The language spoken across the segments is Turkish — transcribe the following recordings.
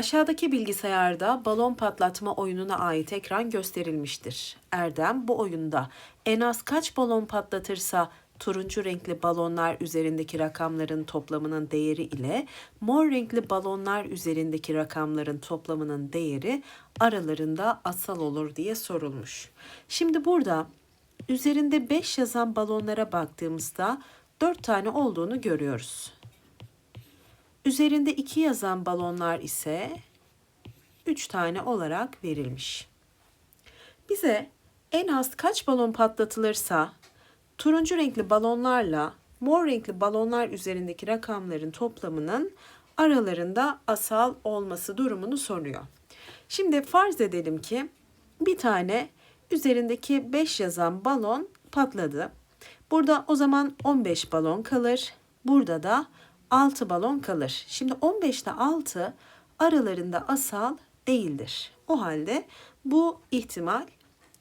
Aşağıdaki bilgisayarda balon patlatma oyununa ait ekran gösterilmiştir. Erdem bu oyunda en az kaç balon patlatırsa turuncu renkli balonlar üzerindeki rakamların toplamının değeri ile mor renkli balonlar üzerindeki rakamların toplamının değeri aralarında asal olur diye sorulmuş. Şimdi burada üzerinde 5 yazan balonlara baktığımızda 4 tane olduğunu görüyoruz. Üzerinde 2 yazan balonlar ise 3 tane olarak verilmiş. Bize en az kaç balon patlatılırsa turuncu renkli balonlarla mor renkli balonlar üzerindeki rakamların toplamının aralarında asal olması durumunu soruyor. Şimdi farz edelim ki bir tane üzerindeki 5 yazan balon patladı. Burada o zaman 15 balon kalır. Burada da 6 balon kalır. Şimdi 15 ile 6 aralarında asal değildir. O halde bu ihtimal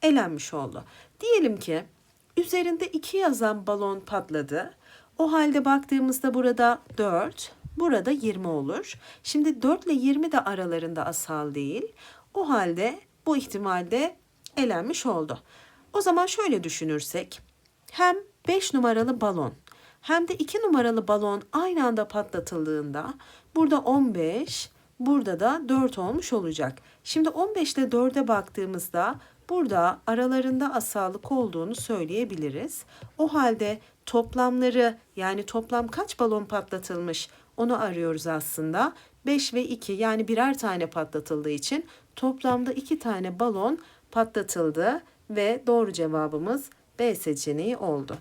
elenmiş oldu. Diyelim ki üzerinde 2 yazan balon patladı. O halde baktığımızda burada 4, burada 20 olur. Şimdi 4 ile 20 de aralarında asal değil. O halde bu ihtimalde elenmiş oldu. O zaman şöyle düşünürsek hem 5 numaralı balon hem de 2 numaralı balon aynı anda patlatıldığında burada 15, burada da 4 olmuş olacak. Şimdi 15 ile 4'e baktığımızda burada aralarında asallık olduğunu söyleyebiliriz. O halde toplamları yani toplam kaç balon patlatılmış onu arıyoruz aslında. 5 ve 2 yani birer tane patlatıldığı için toplamda 2 tane balon patlatıldı ve doğru cevabımız B seçeneği oldu.